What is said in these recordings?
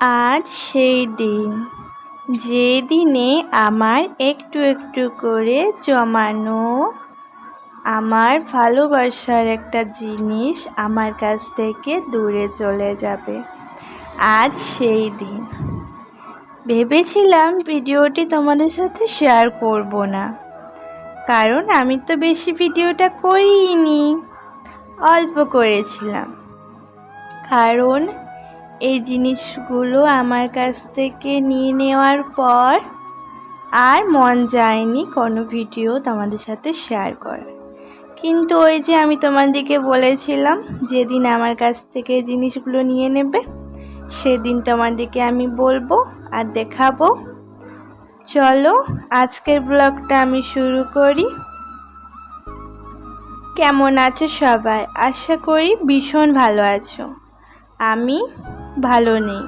আজ সেই দিন। যে দিনে আমার একটু একটু করে জমানো আমার ভালোবাসার একটা জিনিস আমার কাছ থেকে দূরে চলে যাবে। আজ সেই দিন। ভেবেছিলাম ভিডিওটি তোমাদের সাথে শেয়ার করব না। কারণ আমি তো বেশি ভিডিওটা করিনি অল্প করেছিলাম। কারণ এই জিনিসগুলো আমার কাছ থেকে নিয়ে নেওয়ার পর আর মন যায়নি কোনো ভিডিও তোমাদের সাথে শেয়ার করার। কিন্তু ওই যে আমি তোমাদেরকে বলেছিলাম, যেদিন আমার কাছ থেকে জিনিসগুলো নিয়ে নেবে, সেদিন তোমাদেরকে আমি বলব আর দেখাবো। চলো আজকের ব্লগটা আমি শুরু করি। কেমন আছো সবাই? আশা করি ভীষণ ভালো আছো। আমি ভালো নেই।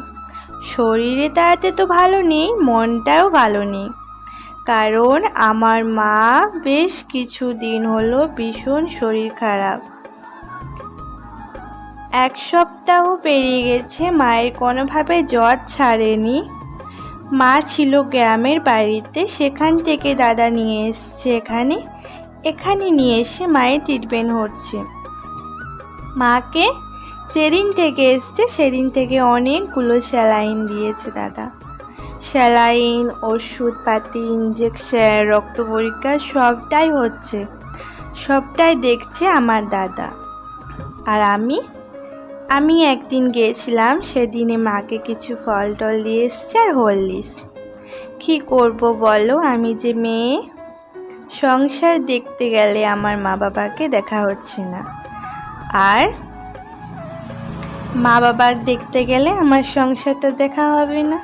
শরীরে তাড়াতে তো ভালো নেই, মনটাও ভালো নেই। কারণ আমার মা বেশ কিছু দিন হলো ভীষণ শরীর খারাপ। এক সপ্তাহ পেরিয়ে গেছে, মায়ের কোনোভাবে জ্বর ছাড়েনি। মা ছিল গ্রামের বাড়িতে, সেখান থেকে দাদা নিয়ে এসছে এখানে। এখানে নিয়ে এসে মায়ের ট্রিটমেন্ট হচ্ছে। মাকে যেদিন থেকে এসছে, সেদিন থেকে অনেকগুলো স্যালাইন দিয়েছে দাদা। স্যালাইন, ওষুধপাতি ইঞ্জেকশন রক্ত পরীক্ষা, সবটাই হচ্ছে। সবটাই দেখছে আমার দাদা। আর আমি? আমি একদিন গিয়েছিলাম সেদিনে মাকে কিছু ফল টল দিয়ে এসছে আর হরলিস কী করব বলো? আমি যে মেয়ে, সংসার দেখতে গেলে আমার মা বাবাকে দেখা হচ্ছে না। আর মা বাবার দেখতে গেলে আমার সংসারটা দেখা হবে না।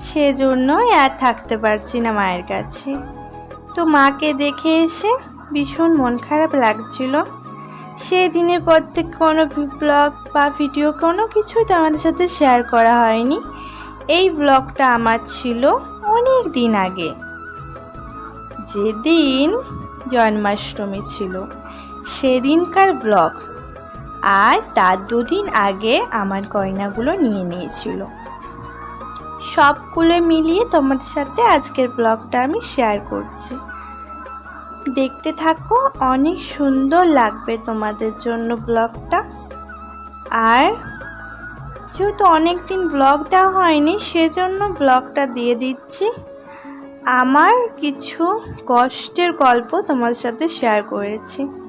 সেজন্যই আর থাকতে পারছি না মায়ের কাছে। তো মাকে দেখে এসে ভীষণ মন খারাপ লাগছিল। সেদিনের পর থেকে কোনো ব্লগ বা ভিডিও কোনো কিছুই তো আমাদের সাথে শেয়ার করা হয়নি। এই ব্লগটা আমার ছিল অনেক দিন আগে। যেদিন জন্মাষ্টমী ছিল, সেদিনকার ব্লগ আর তার দুদিন আগে আমার গয়নাগুলো নিয়ে নিয়েছিল। সবগুলো মিলিয়ে তোমাদের সাথে আজকের ব্লগটা আমি শেয়ার করছি। দেখতে থাকো, অনেক সুন্দর লাগবে তোমাদের জন্য ব্লগটা। আর যেহেতু অনেক দিন ব্লগ দেওয়া হয়নি, সেজন্য ব্লগটা দিয়ে দিচ্ছি। আমার কিছু কষ্টের গল্প তোমার সাথে শেয়ার করেছি।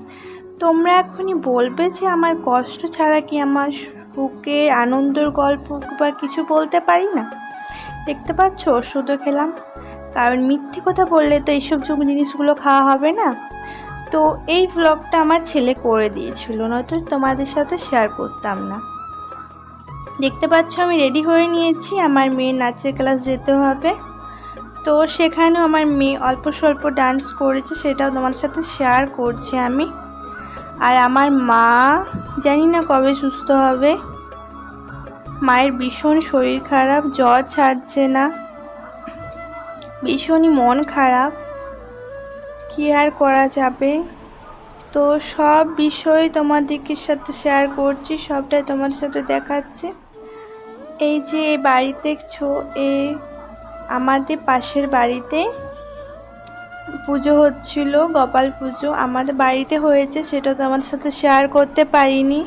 তোমরা এখনই বলবে যে আমার কষ্ট ছাড়া কি আমার সুখের, আনন্দের গল্প বা কিছু বলতে পারি না? দেখতে পাচ্ছ, ওষুধও খেলাম। কারণ মিথ্যে কথা বললে তো এইসব জিনিসগুলো খাওয়া হবে না? তো এই ব্লগটা আমার ছেলে করে দিয়েছিল, নয়তো তোমাদের সাথে শেয়ার করতাম না। দেখতে পাচ্ছ, আমি রেডি হয়ে নিয়েছি, আমার মেয়ের নাচের ক্লাস যেতে হবে। তো সেখানেও আমার মেয়ে অল্প স্বল্প ডান্স করেছে, সেটাও তোমার সাথে শেয়ার করছি আমি। আর আমার মা জানি না কবে সুস্থ হবে। মায়ের ভীষণ শরীর খারাপ, জ্বর ছাড়ছে না। ভীষণই মন খারাপ। কি আর করা যাবে? তো সব বিষয় তোমাদেরকে সাথে শেয়ার করছি, সবটাই তোমার সাথে দেখাচ্ছি। এই যে বাড়ি দেখছ এ আমাদের পাশের বাড়িতে পুজো হচ্ছিল, গোপাল পুজো। আমাদের বাড়িতে হয়েছে, সেটা তো আমার সাথে শেয়ার করতে পারিনি।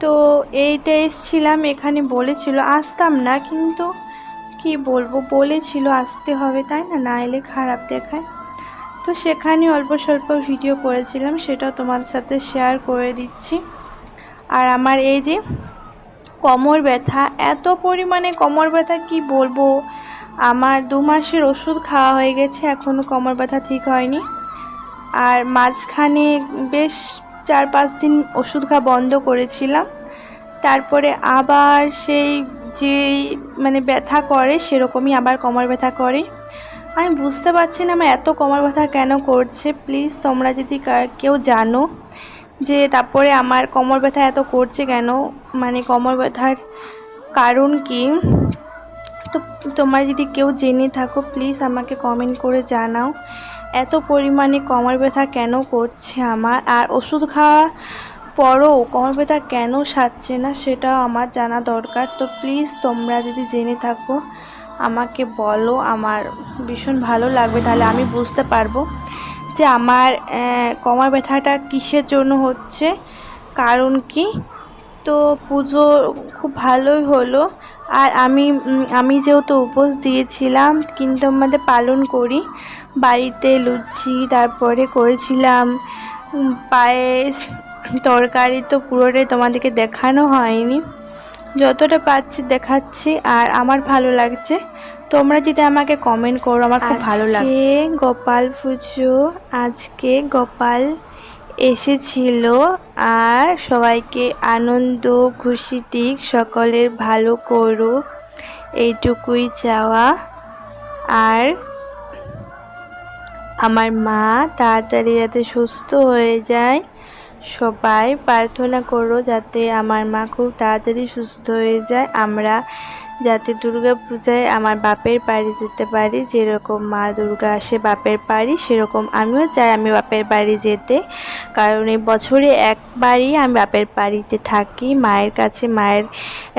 তো এইটা এসছিলাম, এখানে বলেছিল, আসতাম না। কিন্তু কি বলব, বলেছিল, আসতে হবে। তাই না? না এলে খারাপ দেখায়। তো সেখানে অল্প স্বল্প ভিডিও করেছিলাম সেটাও তোমার সাথে শেয়ার করে দিচ্ছি। আর আমার এই যে, কোমর ব্যথা, এত পরিমাণে কোমর ব্যথা, কি বলব? আমার দু মাসের ওষুধ খাওয়া হয়ে গেছে এখনও কোমর ব্যথা ঠিক হয়নি। আর মাঝখানে বেশ চার পাঁচ দিন ওষুধ খাওয়া বন্ধ করেছিলাম। তারপরে আবার সেই যে মানে ব্যথা করে, সেরকমই আবার কোমর ব্যথা করে। আমি বুঝতে পারছি না, আমার এত কোমর ব্যথা কেন করছে? প্লিজ তোমরা যদি কেউ জানো যে তারপরে আমার কোমর ব্যথা এত করছে কেন? মানে কোমর ব্যথার কারণ কি? তোমরা যদি কেউ জেনে থাকো প্লিজ আমাকে কমেন্ট করে জানাও। এত পরিমাণে কোমর ব্যথা কেন করছে আমার? আর ওষুধ খাওয়া পরও কোমর ব্যথা কেন সারছে না, সেটাও আমার জানা দরকার। তো প্লিজ তোমরা যদি জেনে থাকো, আমাকে বলো, আমার ভীষণ ভালো লাগবে। তাহলে আমি বুঝতে পারব যে আমার কোমর ব্যথাটা কিসের জন্য হচ্ছে, কারণ কি? তো পুজো খুব ভালোই হলো। আর আমি আমি যেহেতু উপোস দিয়েছিলাম কিন্তু আমাদের পালন করি। বাড়িতে লুচি তারপরে করেছিলাম পায়েস তরকারি তো পুরোটাই তোমাদেরকে দেখানো হয়নি। যতটা পাচ্ছি দেখাচ্ছি আর আমার ভালো লাগছে। তোমরা যদি আমাকে কমেন্ট করো আমার খুব ভালো লাগে গোপাল পুজো আজকে গোপাল এসেছিল আর সবাইকে আনন্দ, খুশি দিক, সকলের ভালো করুক, এইটুকুই চাওয়া। আর আমার মা তাড়াতাড়ি যাতে সুস্থ হয়ে যায়, সবাই প্রার্থনা করো যাতে আমার মা খুব তাড়াতাড়ি সুস্থ হয়ে যায়। আমরা যাতে দুর্গা পূজায় আমার বাপের বাড়ি যেতে পারি, যেরকম মা দুর্গা আসে বাপের বাড়ি, সেরকম আমিও চাই আমি বাপের বাড়ি যেতে। কারণ এই বছরে একবারই আমি বাপের বাড়িতে থাকি। মায়ের কাছে মায়ের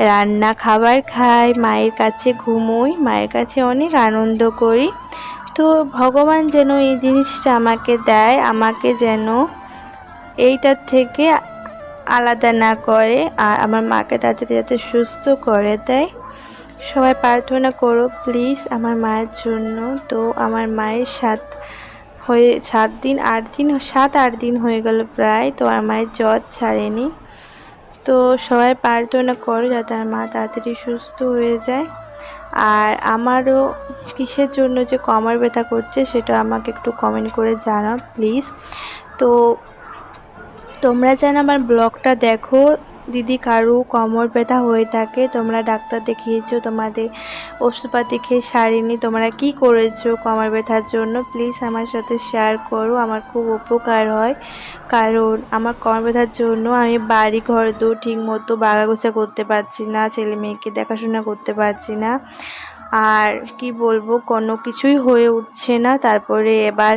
রান্না, খাবার খাই, মায়ের কাছে ঘুমোই, মায়ের কাছে অনেক আনন্দ করি। তো ভগবান যেন এই জিনিসটা আমাকে দেয়, আমাকে যেন এইটার থেকে আলাদা না করে, আর আমার মাকে তাড়াতাড়ি যাতে সুস্থ করে দেয়। সবাই প্রার্থনা করো প্লিজ আমার মায়ের জন্য। তো আমার মায়ের সাত হয়ে, সাত দিন, আট দিন, সাত, আট দিন হয়ে গেল প্রায়, তো আমার মায়ের জ্বর ছাড়েনি। তো সবাই প্রার্থনা করো যাতে আমার মা তাড়াতাড়ি সুস্থ হয়ে যায়। আর আমারও কিসের জন্য যে কমর ব্যথা করছে সেটা আমাকে একটু কমেন্ট করে জানাও প্লিজ তো তোমরা যেন আমার ব্লগটা দেখো দিদি কারু কোমর ব্যথা হয়ে থাকে, তোমরা ডাক্তার দেখিয়েছো, তোমাদের ওষুধপাতি খেয়ে সারেনি, তোমরা কি করেছ কোমর ব্যথার জন্য? প্লিজ আমার সাথে শেয়ার করো, আমার খুব উপকার হয়। কারণ আমার কোমর ব্যথার জন্য আমি বাড়ি ঘর দু ঠিক মতো বাগাগোছা করতে পারছি না, ছেলে মেয়েকে দেখাশোনা করতে পারছি না। আর কি বলব, কোনো কিছুই হয়ে উঠছে না। তারপরে এবার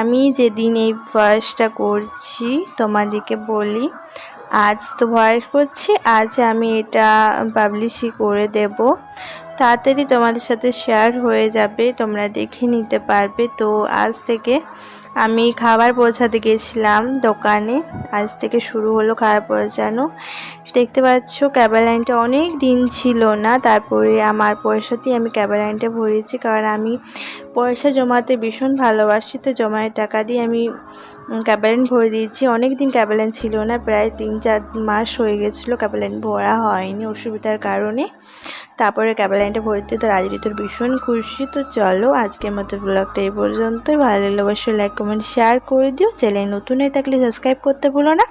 আমি যেদিন এই ভয়েসটা করছি, তোমাদেরকে বলি আজ তো ভয়েস করছি, আজ আমি এটা পাবলিশই করে দেব। তাড়াতাড়ি তোমাদের সাথে শেয়ার হয়ে যাবে, তোমরা দেখে নিতে পারবে। তো আজ থেকে আমি খাবার পৌঁছাতে গেছিলাম দোকানে, আজ থেকে শুরু হলো খাবার পৌঁছানো। দেখতে পাচ্ছ ক্যাবেল লাইনটা অনেক দিন ছিল না, তারপরে আমার পয়সাতেই আমি ক্যাবেল লাইনটা ভরেছি, কারণ আমি পয়সা জমাতে ভীষণ ভালোবাসি, তো জমায়ের টাকা দিয়ে আমি ক্যাবেলেন ভরে দিয়েছি। অনেক দিন ক্যাবেলেন ছিল না, প্রায় তিন চার মাস হয়ে গেছিল ক্যাবেলেন ভরা হয়নি অসুবিধার কারণে। তারপরে ক্যাবেলাইনটা ভরতে তো রাজরি তোর ভীষণ খুশি। তো চলো আজকের মতো ব্লগটা এই পর্যন্তই। ভালো লাগলে অবশ্যই লাইক কমেন্ট শেয়ার করে দিও। চ্যানেল নতুন হয়ে থাকলে সাবস্ক্রাইব করতে ভুলো না।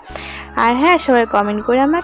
আর হ্যাঁ সবাই কমেন্ট করে আমাকে